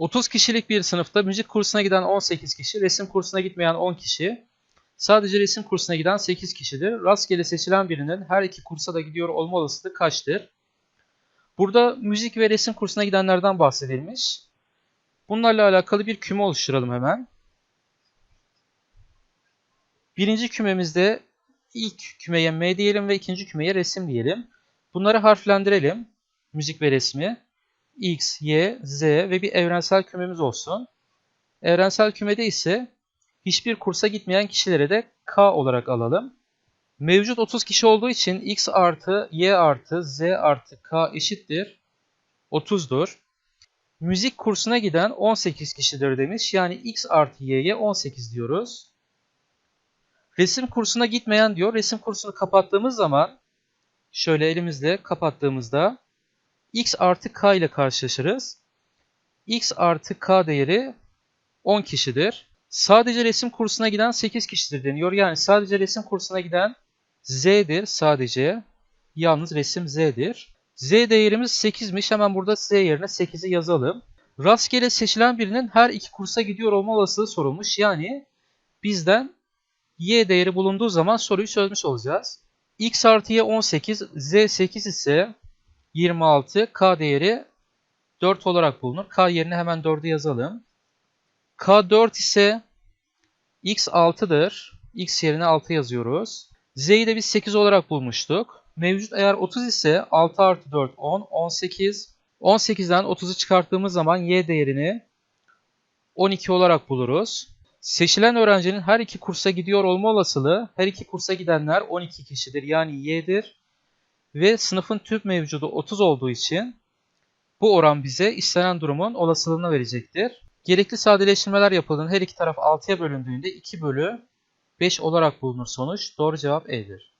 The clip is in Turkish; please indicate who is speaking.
Speaker 1: 30 kişilik bir sınıfta müzik kursuna giden 18 kişi, resim kursuna gitmeyen 10 kişi, sadece resim kursuna giden 8 kişidir. Rastgele seçilen birinin her iki kursa da gidiyor olma olasılığı kaçtır? Burada müzik ve resim kursuna gidenlerden bahsedilmiş. Bunlarla alakalı bir küme oluşturalım hemen. Birinci kümemizde ilk kümeye M diyelim ve ikinci kümeye resim diyelim. Bunları harflendirelim. Müzik ve resmi. X, Y, Z ve bir evrensel kümemiz olsun. Evrensel kümede ise hiçbir kursa gitmeyen kişilere de K olarak alalım. Mevcut 30 kişi olduğu için X artı Y artı Z artı K eşittir 30'dur. Müzik kursuna giden 18 kişidir demiş. Yani X artı Y'ye 18 diyoruz. Resim kursuna gitmeyen diyor. Resim kursunu kapattığımız zaman şöyle elimizle kapattığımızda x artı k ile karşılaşırız. x artı k değeri 10 kişidir. Sadece resim kursuna giden 8 kişidir deniyor. Yani sadece resim kursuna giden z'dir sadece. Yalnız resim z'dir. z değerimiz 8'miş. Hemen burada z yerine 8'i yazalım. Rastgele seçilen birinin her iki kursa gidiyor olma olasılığı sorulmuş. Yani bizden y değeri bulunduğu zaman soruyu çözmüş olacağız. x artı y 18, z 8 ise 26, k değeri 4 olarak bulunur. k yerine hemen 4'ü yazalım. k 4 ise x 6'dır. x yerine 6 yazıyoruz. z'yi de biz 8 olarak bulmuştuk. Mevcut eğer 30 ise 6 artı 4 10, 18. 18'den 30'u çıkarttığımız zaman y değerini 12 olarak buluruz. Seçilen öğrencinin her iki kursa gidiyor olma olasılığı her iki kursa gidenler 12 kişidir yani y'dir. Ve sınıfın tüm mevcudu 30 olduğu için bu oran bize istenen durumun olasılığını verecektir. Gerekli sadeleştirmeler yapıldığında her iki taraf 6'ya bölündüğünde 2 bölü 5 olarak bulunur sonuç. Doğru cevap E'dir.